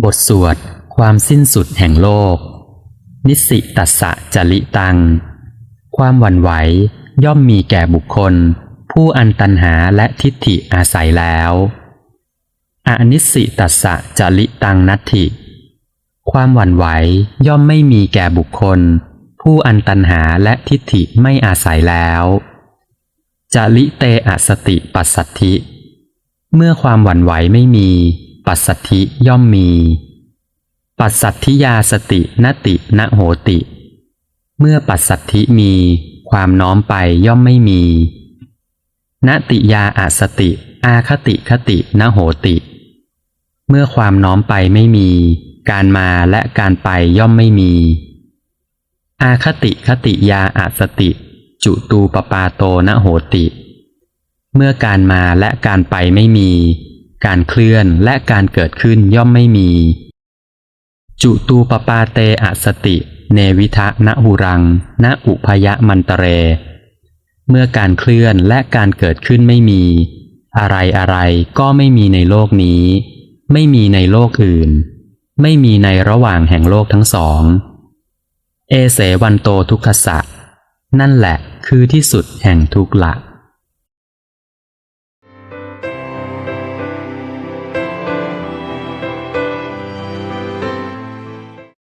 บทสวด ความสิ้นสุดแห่งโลก นิสิตัสสะจลิตัง ความหวั่นไหวย่อมมีแก่บุคคล ผู้อันตันหาและทิฏฐิอาศัยแล้วอนิสิตัสสะจลิตังนัตถิ ความหวั่นไหวย่อมไม่มีแก่บุคคล ผู้อันตันหาและทิฏฐิไม่อาศัยแล้วจลิเตอสติปัสสัทธิ เมื่อความหวั่นไหวไม่มี ปัสสัทธิย่อมมี ปัสสัทธิยาสตินตินโหติ เมื่อปัสสัทธิมีความน้อมไปย่อมไม่มี นติยาอาสติ อาคติคตินโหติ เมื่อความน้อมไปไม่มี การมาและการไปย่อมไม่มี อาคติคติยาอาสติ จุตูปปาโตนโหติ เมื่อการมาและการไปไม่มี การเคลื่อนและการเกิดขึ้นย่อมไม่มี จุตูปปาเตอสติ เนวิทะนหุรัง ณอุพยมันตเร เมื่อการเคลื่อนและการเกิดขึ้นไม่มี อะไรอะไรก็ไม่มีในโลกนี้ ไม่มีในโลกอื่น ไม่มีในระหว่างแห่งโลกทั้งสอง เอเสวันโตทุกขสะ นั่นแหละคือที่สุดแห่งทุกข์ละ